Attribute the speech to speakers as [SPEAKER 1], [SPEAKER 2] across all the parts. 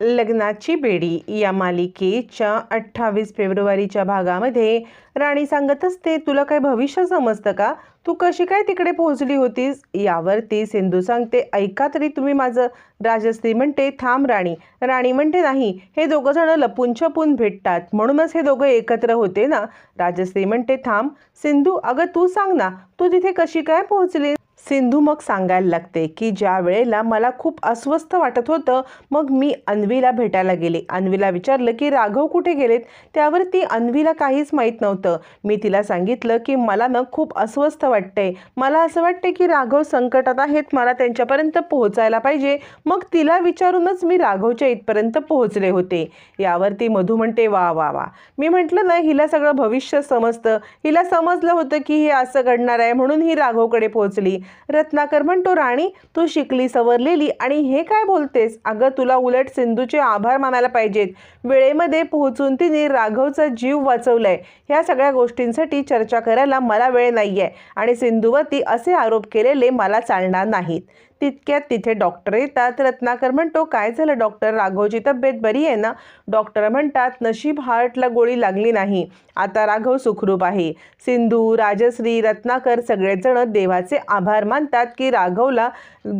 [SPEAKER 1] लग्नाची बेडी या मालिकेच्या अठ्ठावीस फेब्रुवारीच्या भागामध्ये राणी सांगत असते तुला काय भविष्य समजतं का? तू कशी काय तिकडे पोहोचली होतीस? यावरती सिंधू सांगते ऐका तरी तुम्ही माझं राजश्री म्हणते थांब राणी राणी म्हणते नाही हे दोघं जण लपून छपून भेटतात म्हणूनच हे दोघं एकत्र होते ना. राजश्री म्हणते थांब सिंधू अगं तू सांग ना तू तिथे कशी काय पोहोचली सिंधू मग सांगायला लागते की ज्या वेळेला मला खूप अस्वस्थ वाटत होतं मग मी अन्वीला भेटायला गेले. अन्वीला विचारलं की राघव कुठे गेलेत? त्यावर ती अन्वीला काहीच माहीत नव्हतं. मी तिला सांगितलं की मला ना खूप अस्वस्थ वाटतंय. मला असं वाटते की राघव संकटात आहेत मला त्यांच्यापर्यंत पोहोचायला पाहिजे. मग तिला विचारूनच मी राघवच्या इथपर्यंत पोहोचले होते. यावरती मधू म्हणते वा वा वा. मी म्हटलं ना हिला सगळं भविष्य समजतं. हिला समजलं होतं की हे असं घडणार आहे म्हणून ही राघवकडे पोहोचली. रत्नाकर म्हणतो राणी तू शिकली सवरलेली आणि हे काय बोलतेस? अगं तुला उलट सिंधूचे आभार मानायला पाहिजेत. वेळेमध्ये पोहोचून तिने राघवचा जीव वाचवलाय. ह्या सगळ्या गोष्टींसाठी चर्चा करायला मला वेळ नाही आहे आणि सिंधूवरती असे आरोप केलेले मला चालणार नाहीत. तितक्यात तिथे डॉक्टर येतात. रत्नाकर म्हणतो काय झालं डॉक्टर? राघवची तब्येत बरी आहे ना? डॉक्टर म्हणतात नशीब हार्टला गोळी लागली नाही. आता राघव सुखरूप आहे. सिंधू राजश्री रत्नाकर सगळेजण देवाचे आभार मानतात की राघवला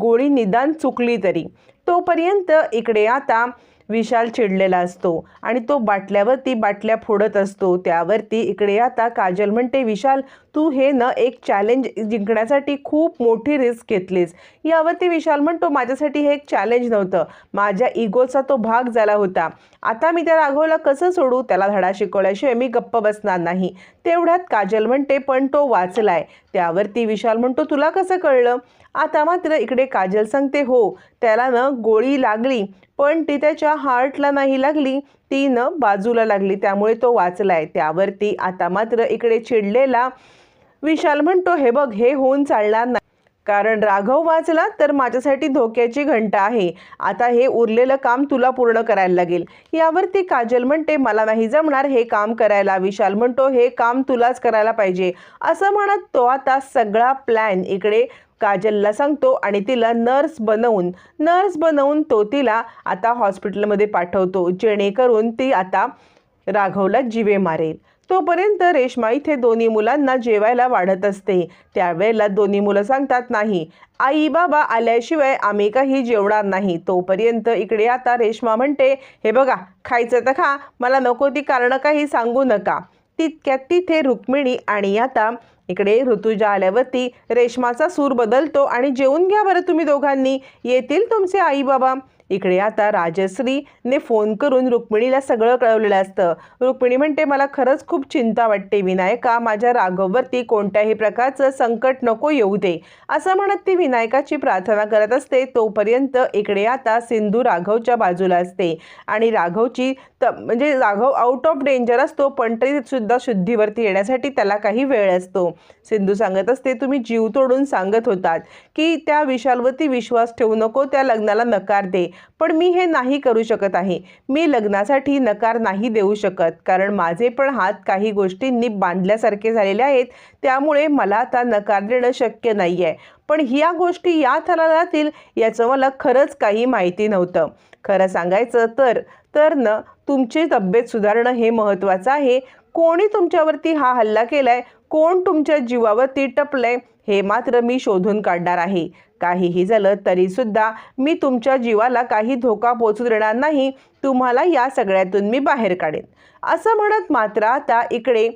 [SPEAKER 1] गोळी निदान चुकली तरी. तोपर्यंत इकडे आता विशाल चिडलेला असतो आणि तो बाटल्यावरती बाटल्या फोडत असतो. त्यावरती इकडे आता काजल म्हणते विशाल तू हे न एक चॅलेंज जिंकण्यासाठी खूप मोठी रिस्क घेतलीस. यावरती विशाल म्हणतो माझ्यासाठी हे एक चॅलेंज नव्हतं. माझ्या इगोचा तो भाग झाला होता. आता मी त्या राघवला कसं सोडू? त्याला धडा शिकवल्याशिवाय मी गप्प बसणार नाही. तेवढ्यात काजल म्हणते पण तो वाचलाय. त्यावरती विशाल म्हणतो तुला कसं कळलं? आता मात्र इकडे काजल सांगते हो त्याला न गोळी लागली पण ती त्याच्या हार्टला नाही लागली ती न बाजूला लागली त्यामुळे तो वाचलाय. त्यावरती आता मात्र इकडे चिडलेला विशाल म्हणतो हे बघ हे होऊन चालणार नाही. कारण राघव वाचला तर माझ्यासाठी धोक्याची घंटा आहे. आता हे उरलेलं काम तुला पूर्ण करायला लागेल. यावरती काजल म्हणते मला नाही जमणार हे काम करायला. विशाल म्हणतो हे काम तुलाच करायला पाहिजे. असं म्हणत तो आता सगळा प्लॅन इकडे काजलला सांगतो आणि तिला नर्स बनवून नर्स बनवून तो तिला आता हॉस्पिटलमध्ये पाठवतो जेणेकरून ती आता राघवला जिवे मारेल. तोपर्यंत रेश्मा इथे दोन्ही मुलांना जेवायला वाढत असते. त्यावेळेला दोन्ही मुलं सांगतात नाही आई बाबा आल्याशिवाय आम्ही काही जेवणार नाही. तोपर्यंत इकडे आता रेश्मा म्हणते हे बघा खायचं तर खा मला नको ती कारणं काही सांगू नका. तितक्यात तिथे रुक्मिणी आणि आता इकडे ऋतुजा आल्यावरती रेशमाचा सूर बदलतो आणि जेवून घ्या बरं तुम्ही दोघांनी. येतील तुमचे आई बाबा. इकडे आता राजश्रीने फोन करून रुक्मिणीला सगळं कळवलेलं असतं. रुक्मिणी म्हणते मला खरंच खूप चिंता वाटते विनायका. माझ्या राघववरती कोणत्याही प्रकारचं संकट नको येऊ दे. असं म्हणत ती विनायकाची प्रार्थना करत असते. तोपर्यंत इकडे आता सिंधू राघवच्या बाजूला असते. आणि राघवची त म्हणजे राघव आउट ऑफ डेंजर असतो पण तरी सुद्धा शुद्धीवरती येण्यासाठी त्याला काही वेळ असतो. सिंधू सांगत असते तुम्ही जीव तोडून सांगत होतात की त्या विशालवरती विश्वास ठेवू नको त्या लग्नाला नकार दे. पण मी हे नाही करू शकत आहे. मी लग्नासाठी नकार नाही देऊ शकत. कारण माझे पण हात काही गोष्टींनी बांधल्यासारखे झालेले आहेत. त्यामुळे मला आता नकार देणं शक्य नाही आहे पण ह्या गोष्टी या थराला जातील याचं मला खरंच काही माहिती नव्हतं. खरं सांगायचं तर तर न तुमची तब्येत सुधारणं हे महत्त्वाचं आहे. कोणी तुमच्यावरती हा हल्ला केलाय? कोण तुमच्या जीवावरती टपलंय? हे मात्र मी शोधून काढणार आहे. काहीही झालं तरीसुद्धा मी तुमच्या जीवाला काही धोका पोचू देणार नाही. तुम्हाला या सगळ्यातून मी बाहेर काढेन. असं म्हणत मात्र आता इकडे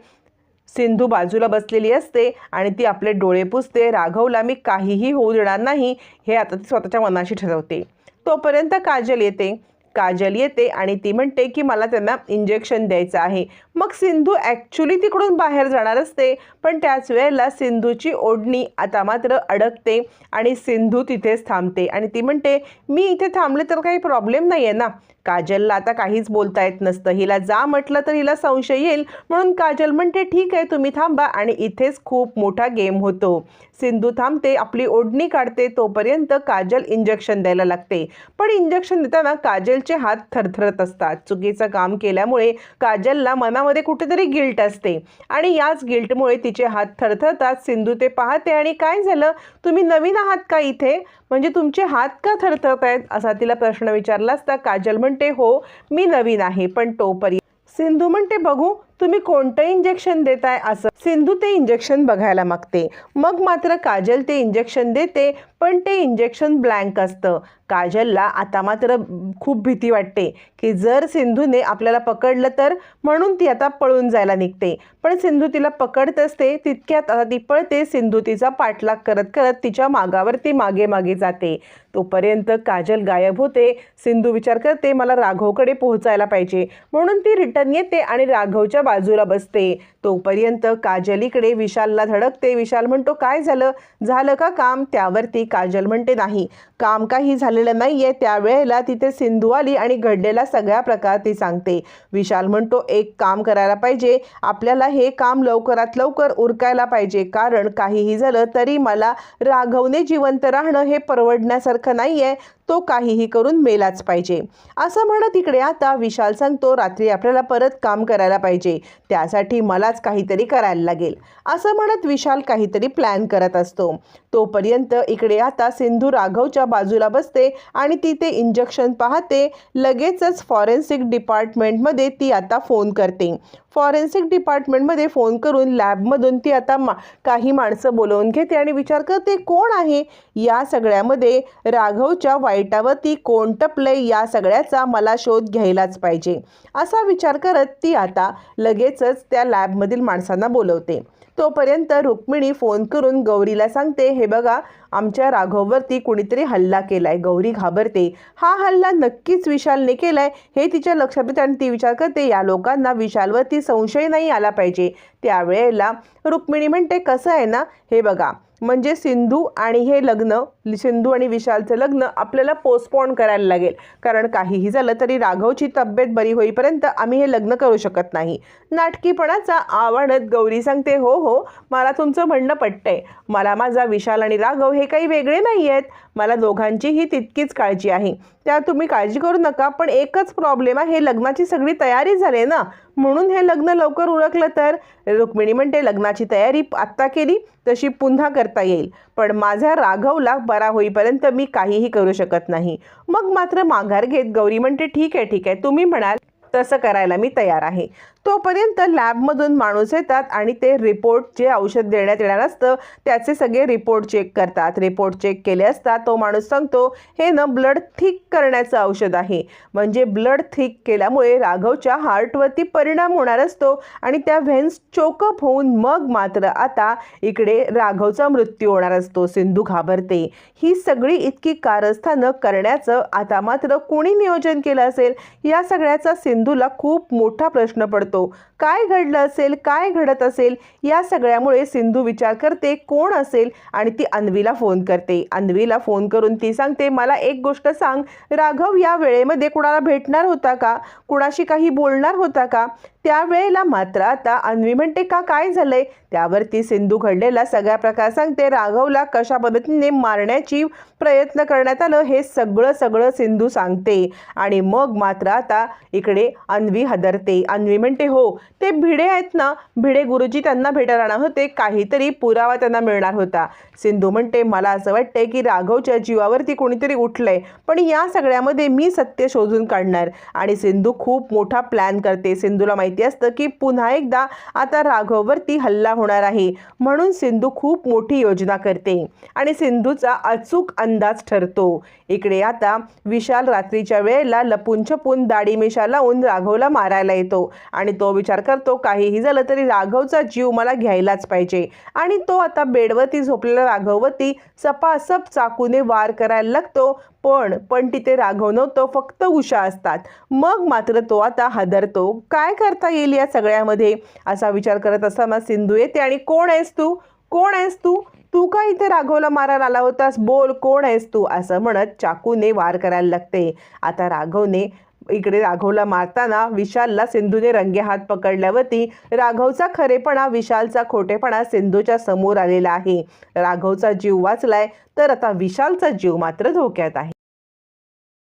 [SPEAKER 1] सिंधू बाजूला बसलेली असते आणि ती आपले डोळे पुसते. राघवला मी काहीही होऊ देणार नाही हे आता ती स्वतःच्या मनाशी ठरवते. तोपर्यंत काजल येते. काजल येते आणि ती म्हणते की मला त्यांना इंजेक्शन द्यायचं आहे. मग सिंधू ॲक्च्युली तिकडून बाहेर जाणार असते पण त्याच वेळेला सिंधूची ओढणी आता मात्र अडकते आणि सिंधू तिथेच थांबते आणि ती म्हणते मी इथे थांबले तर काही प्रॉब्लेम नाही आहे ना. काजलला आता काहीच बोलता येत नसतं. हिला जा म्हटलं तर हिला संशय येईल. म्हणून काजल म्हणते ठीक आहे तुम्ही थांबा. आणि इथेच खूप मोठा गेम होतो. सिंधू थांबते आपली ओढणी काढते तोपर्यंत काजल इंजेक्शन द्यायला लागते. पण इंजेक्शन देताना काजलचे हात थरथरत असतात. चुकीचं काम केल्यामुळे काजलला मनामध्ये कुठेतरी गिल्ट असते. आणि याच गिल्टमुळे तिचे हात थरथरतात. सिंधू ते पाहते आणि काय झालं? तुम्ही नवीन आहात का इथे? म्हणजे तुमचे हात का थरथरत आहेत? असा तिला प्रश्न विचारला असता काजल म्हणते हो मी नवीन आहे पण तोपर्यंत. सिंधू म्हणते बघू तुम्ही कोणतं इंजेक्शन देताय असं? सिंधू ते इंजेक्शन बघायला मागते. मग मात्र काजल ते इंजेक्शन देते पण ते इंजेक्शन ब्लँक असतं. काजलला आता मात्र खूप भीती वाटते की जर सिंधूने आपल्याला पकडलं तर? म्हणून ती आता पळून जायला निघते. पण सिंधू तिला पकडत असते तितक्यात आता ती पळते सिंधू तिचा पाठलाग करत करत तिच्या मागावर ती मागे मागे जाते. तोपर्यंत काजल गायब होते. सिंधू विचार करते मला राघवकडे पोहोचायला पाहिजे. म्हणून ती रिटर्न येते आणि राघवच्या बाजूला बसते. तोपर्यंत काजल इकडे विशालला धडकते. विशाल म्हणतो काय झालं? झालं का काम? त्यावरती काजल म्हणते नाही. काम काही झालेलं नाही आहे त्यावेळेला तिथे सिंधू आली आणि घडलेला सगळ्या प्रकार ती सांगते. विशाल म्हणतो एक काम करायला पाहिजे. आपल्याला हे काम लवकरात लवकर उरकायला पाहिजे. कारण काहीही झालं तरी मला राघवने जिवंत राहणं हे परवडण्यासारखं नाही आहे तो काहीही करून मेलाच पाहिजे. असं म्हणत इकडे आता विशाल सांगतो रात्री आपल्याला परत काम करायला पाहिजे. त्यासाठी मलाच काहीतरी करायला लागेल. असं म्हणत विशाल काहीतरी प्लॅन करत असतो. तोपर्यंत इकडे आता सिंधू राघवच्या बाजूला बसते आणि ती ते इंजेक्शन पाहते. लगेचच फॉरेन्सिक डिपार्टमेंटमध्ये ती आता फोन करते. फॉरेन्सिक डिपार्टमेंटमध्ये फोन करून लॅबमधून ती आता मा काही माणसं बोलवून घेते आणि विचार करते कोण आहे? या सगळ्यामध्ये राघवच्या वाईटावरती कोण टपलंय या सगळ्याचा मला शोध घ्यायलाच पाहिजे. असा विचार करत ती आता लगेचच त्या लॅबमधील माणसांना बोलवते. तोपर्यंत रुक्मिणी फोन करून गौरीला सांगते हे बघा आमच्या राघववरती कुणीतरी हल्ला केलाय गौरी घाबरते. हा हल्ला नक्कीच विशालने केलाय. हे तिच्या लक्षात येते आणि ती विचार करते या लोकांना विशालवरती संशय नाही आला पाहिजे. त्यावेळेला रुक्मिणी म्हणते कसं आहे ना? हे बघा म्हणजे सिंधू आणि हे लग्न सिंधू आणि विशालचं लग्न आपल्याला पोस्टपोन करायला लागेल. कारण काहीही झालं तरी राघवची तब्येत बरी होईपर्यंत आम्ही हे लग्न करू शकत नाही. नाटकीपणाचा आवडत गौरी सांगते हो हो मला तुमचं म्हणणं पटतंय. मला माझा विशाल आणि राघव हे काही वेगळे नाही आहेत मला दोघांचीही तितकीच काळजी आहे. त्या तुम्ही काळजी करू नका पण एकच प्रॉब्लेम आहे हे लग्नाची सगळी तयारी झाली ना? म्हणून हे लग्न लवकर उरकलं तर? रुक्मिणी म्हणते लग्नाची तयारी आत्ता केली तशी पुन्हा करता येईल. पण माझ्या राघवला बरा होईपर्यंत मी काहीही करू शकत नाही. मग मात्र माघार घेत गौरी म्हणते ठीक आहे ठीक आहे. तुम्ही म्हणाल तसं करायला मी तयार आहे. तोपर्यंत लॅबमधून माणूस येतात आणि ते रिपोर्ट जे औषध देण्यात येणार असतं त्याचे सगळे रिपोर्ट चेक करतात. रिपोर्ट चेक केले असता तो माणूस सांगतो हे न ब्लड थिक करण्याचं औषध आहे. म्हणजे ब्लड थिक केल्यामुळे राघवच्या हार्टवरती परिणाम होणार असतो आणि त्या व्हेन्स चोकअप होऊन मग मात्र आता इकडे राघवचा मृत्यू होणार असतो. सिंधू घाबरते. ही सगळी इतकी कारस्थानं करण्याचं आता मात्र कोणी नियोजन केलं असेल? या सगळ्याचा सिंधूला खूप मोठा प्रश्न पडतो. శ్రద్ధతో काय घडलं असेल काय घडत असेल या सगळ्यामुळे सिंधू विचार करते कोण असेल? आणि ती अन्वीला फोन करते. अन्वीला फोन करून ती सांगते मला एक गोष्ट सांग राघव या वेळेमध्ये कुणाला भेटणार होता का? कुणाशी काही बोलणार होता का? त्यावेळेला मात्र आता अन्वी म्हणते का काय झालंय? त्यावरती सिंधू घडलेला सगळ्या प्रकार सांगते राघवला कशा पद्धतीने मारण्याची प्रयत्न करण्यात आलं हे सगळं सगळं सिंधू सांगते. आणि मग मात्र आता इकडे अन्वी हदरते. अन्वी म्हणते हो ते भिडे आहेत ना भिडे गुरुजी त्यांना भेटायला राहणार होते काहीतरी पुरावा त्यांना मिळणार होता. सिंधू म्हणते मला असं वाटतंय की राघवच्या जीवावरती कोणीतरी उठलंय पण या सगळ्यामध्ये मी सत्य शोधून काढणार. आणि सिंधू खूप मोठा प्लॅन करते. सिंधूला माहिती असतं की पुन्हा एकदा आता राघववरती हल्ला होणार आहे म्हणून सिंधू खूप मोठी योजना करते. आणि सिंधूचा अचूक अंदाज ठरतो. इकडे आता विशाल रात्रीच्या वेळेला लपून छपून दाढी मिशा लावून राघवला मारायला येतो. आणि तो विचार विचार करतो काहीही झालं तरी राघवचा जीव मला घ्यायलाच पाहिजे. आणि तो आता बेडवरती झोपलेला राघववरती सपासप चाकूने वार करायला लागतो. पण पण तिथे राघव नव्हतं फक्त उषा असतात. मग मात्र तो आता हादरतो. काय करता येईल या सगळ्यामध्ये? असा विचार करत असताना सिंधू येते आणि कोण आहेस तू? कोण आहेस तू? तू का इथे राघवला मारायला आला होतास? बोल कोण आहेस तू? असं म्हणत चाकूने वार करायला लागते. आता राघवने इकडे राघवला मारताना विशालला सिंधूने रंगे हात पकडल्यावरती राघवचा खरेपणा विशालचा खोटेपणा सिंधूच्या समोर आलेला आहे. राघवचा जीव वाचलाय तर आता विशालचा जीव मात्र धोक्यात आहे.